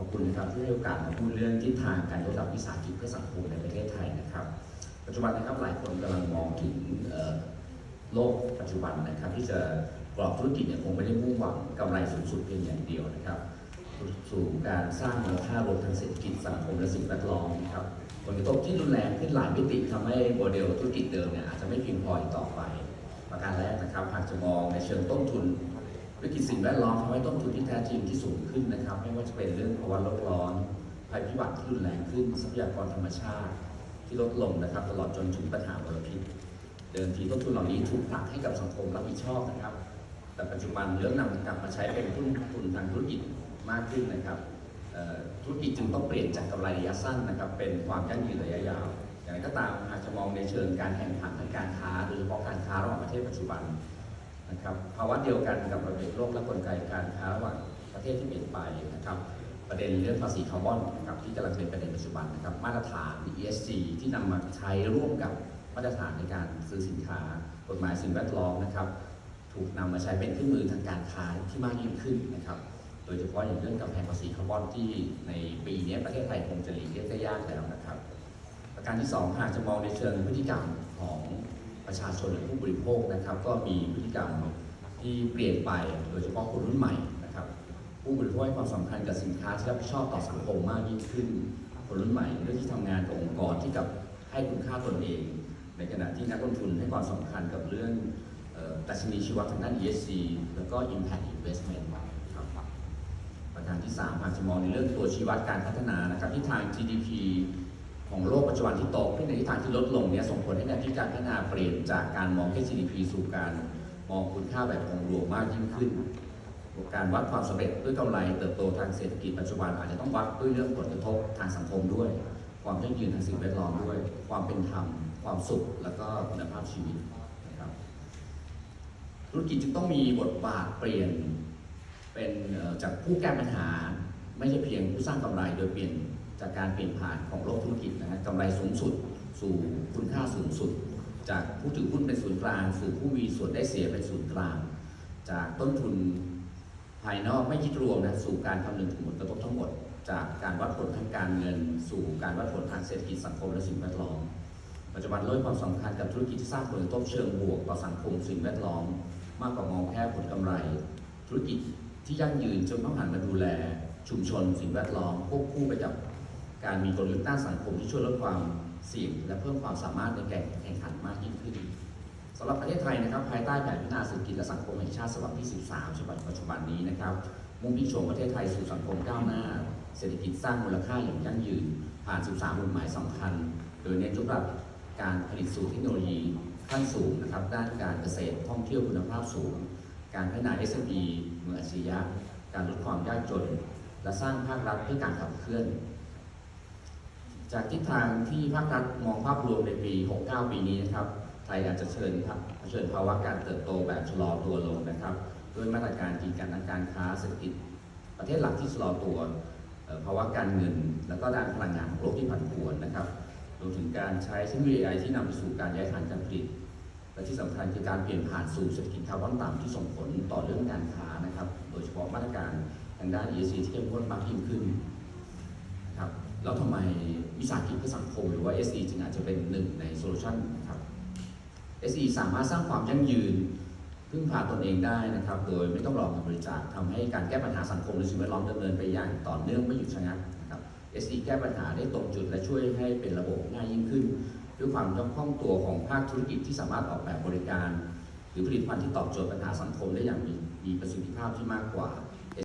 อบคุณนะครับที่ให้โอกาสมาพูดเรื่องทิศทางการยกระดับวิสาหกิจเพื่อสังคมในประเทศไทยนะครับ ปัจจุบันนะครับหลายคนกำลังมองถึงเอ่อโลกปัจจุบันนะครับ ที่จะกรอบธุรกิจเนี่ยคงไม่ได้มุ่งหวังกำไรสูงสุดเพียงอย่างเดียวนะครับสู่การสร้างมูลค่ารวมทางเศรษฐกิจสังคมและสิ่งแวดล้อมนะครับผลกระทบที่รุนแรงขึ้นหลายมิติทำให้โมเดลธุรกิจเดิมเนี่ยอาจจะไม่เพียงพออีกต่อไป ประการแรกนะครับหากจะมองในเชิงต้นทุน ธุรกิจสิ่งแวดล้อมทำให้ต้นทุนที่แท้จริงที่สูงขึ้นนะครับ ไม่ว่าจะเป็นเรื่องภาวะโลกร้อน ภัยพิบัติที่รุนแรงขึ้น ทรัพยากรธรรมชาติ ที่ลดลงนะครับ ตลอดจนถึงปัญหามลพิษ เดิมทีต้นทุนเหล่านี้ถูกผลักให้กับสังคมรับผิดชอบนะครับ แต่ปัจจุบันเริ่มนำกลับมาใช้เป็นต้นทุนทางธุรกิจมากขึ้นนะครับธุรกิจจึงต้องเปลี่ยนจากกำไรระยะสั้นนะครับ เป็นความยั่งยืนระยะยาว อย่างไรก็ตามหากจะมองในเชิงการแข่งขันทางการค้าโดยเฉพาะการค้าระหว่างประเทศปัจจุบัน นะครับภาวะเดียวกันกับระเบียบโลกและกลไกการค้าระหว่างประเทศที่เปลี่ยนไปนะครับ ประเด็นเรื่องภาษีคาร์บอนนะครับที่กำลังเป็นประเด็นปัจจุบันนะครับมาตรฐาน ESG ที่นำมาใช้ร่วมกับมาตรฐานในการซื้อสินค้ากฎหมายสิ่งแวดล้อมนะครับ ถูกนำมาใช้เป็นเครื่องมือทางการค้าที่มากยิ่งขึ้นนะครับ โดยเฉพาะอย่างเรื่องกำแพงภาษีคาร์บอนที่ในปีนี้ประเทศไทยคงจะหลีกเลี่ยงได้ยากแล้วนะครับ ประการที่สองหากจะมองในเชิงพฤติกรรมของ ประชาชนหรือผู้บริโภคนะครับ ก็มีพฤติกรรมที่เปลี่ยนไปโดยเฉพาะคนรุ่นใหม่นะครับ ผู้บริโภคให้ความสำคัญกับสินค้าที่รับผิดชอบต่อสังคมมากยิ่งขึ้น คนรุ่นใหม่เรื่องที่ทำงานกับองค์กรที่กับให้คุณค่าตนเอง ในขณะที่นักลงทุนให้ความสำคัญกับเรื่องดัชนีชีวัดทางด้าน ESG แล้วก็ Impact Investment ครับประการที่3อาจจะมองในเรื่องตัวชีวัดการพัฒนานะครับที่ทาง GDP ของโลกปัจจุบันที่โตขึ้นในทิศทางที่ลดลงเนี่ยส่งผลให้แนวคิดการพัฒนาเปลี่ยนจากการมองแค่ GDP สู่การมองคุณค่าแบบองค์รวมมากยิ่งขึ้น การวัดความสำเร็จด้วยกำไรเติบโตทางเศรษฐกิจปัจจุบันอาจจะต้องวัดด้วยเรื่องผลกระทบทางสังคมด้วย ความยั่งยืนทางสิ่งแวดล้อมด้วย ความเป็นธรรม ความสุข แล้วก็คุณภาพชีวิตนะครับธุรกิจจึงต้องมีบทบาทเปลี่ยนเป็นจากผู้แก้ปัญหา ไม่ใช่เพียงผู้สร้างกำไรโดยเปลี่ยน จากการเปลี่ยนผ่านของโลกธุรกิจนะฮะกำไรสูงสุด สู่คุณค่าสูงสุด จากผู้ถือหุ้นเป็นศูนย์กลาง สู่ผู้มีส่วนได้เสียเป็นศูนย์กลาง จากต้นทุนภายนอกไม่คิดรวมนะสู่การคำนึงถึงผลกระทบทั้งหมด จากการวัดผลทางการเงิน สู่การวัดผลทางเศรษฐกิจสังคมและสิ่งแวดล้อมปัจจุบันลดความสำคัญกับธุรกิจที่สร้างผลกระทบเชิงบวกต่อสังคมสิ่งแวดล้อม มากกว่ามองแค่ผลกำไร ธุรกิจที่ยั่งยืนจนต้องหันมาดูแล ชุมชนสิ่งแวดล้อมควบคู่ไปกับ การมีกลยุทธ์ด้านสังคมที่ช่วยลดความเสี่ยงและเพิ่มความสามารถในการแข่งขันมากยิ่งขึ้นสำหรับประเทศไทยนะครับ ภายใต้แผนพัฒนาเศรษฐกิจและสังคมแห่งชาติฉบับที่ 13 ฉบับปัจจุบันนี้นะครับ มุ่งพิชงประเทศไทยสู่สังคมก้าวหน้า เศรษฐกิจสร้างมูลค่าอย่างยั่งยืน ผ่าน 13มุ่งหมายสำคัญ โดยเน้นยกระดับการผลิตสู่เทคโนโลยีขั้นสูงนะครับ ด้านการเกษตรท่องเที่ยวคุณภาพสูง การพัฒนา SME มืองอาชีพการลดความยากจน และสร้างภาครัฐเพื่อการขับเคลื่อน จากทิศทางที่ภาครัฐมองภาพรวมในปี 69 ปีนี้นะครับ ไทยอาจจะเชิญครับเผชิญภาวะการเติบโตแบบชะลอตัวลงนะครับ ด้วยมาตรการกีดกันทางการค้าเศรษฐกิจ ประเทศหลักที่ชะลอตัวภาวะการเงิน แล้วก็ด้านพลังงานของโลกที่ผันผวนนะครับ รวมถึงการใช้เทคโนโลยี AI ที่นำไปสู่การย้ายฐานการผลิต และที่สำคัญคือการเปลี่ยนผ่านสู่เศรษฐกิจคาร์บอนต่ำที่ส่งผลต่อเรื่องการค้านะครับ โดยเฉพาะมาตรการทางด้าน ESG ที่เข้มข้นมากยิ่งขึ้นนะครับ แล้วทำไมวิสาหกิจเพื่อสังคมหรือว่า SE จึงอาจจะเป็นหนึ่งในโซลูชันนะครับ SE สามารถสร้างความยั่งยืนพึ่งพาตนเองได้นะครับ โดยไม่ต้องรอเงินบริจาคทำให้การแก้ปัญหาสังคมและสิ่งแวดล้อมดำเนินไปอย่างต่อเนื่องไม่หยุดชะงักนะครับ SE แก้ปัญหาได้ตรงจุดและช่วยให้เป็นระบบง่ายยิ่งขึ้น ด้วยความคล่องตัวของภาคธุรกิจที่สามารถออกแบบบริการ หรือผลิตภัณฑ์ที่ตอบโจทย์ปัญหาสังคมได้อย่างมีมีประสิทธิภาพที่มากกว่า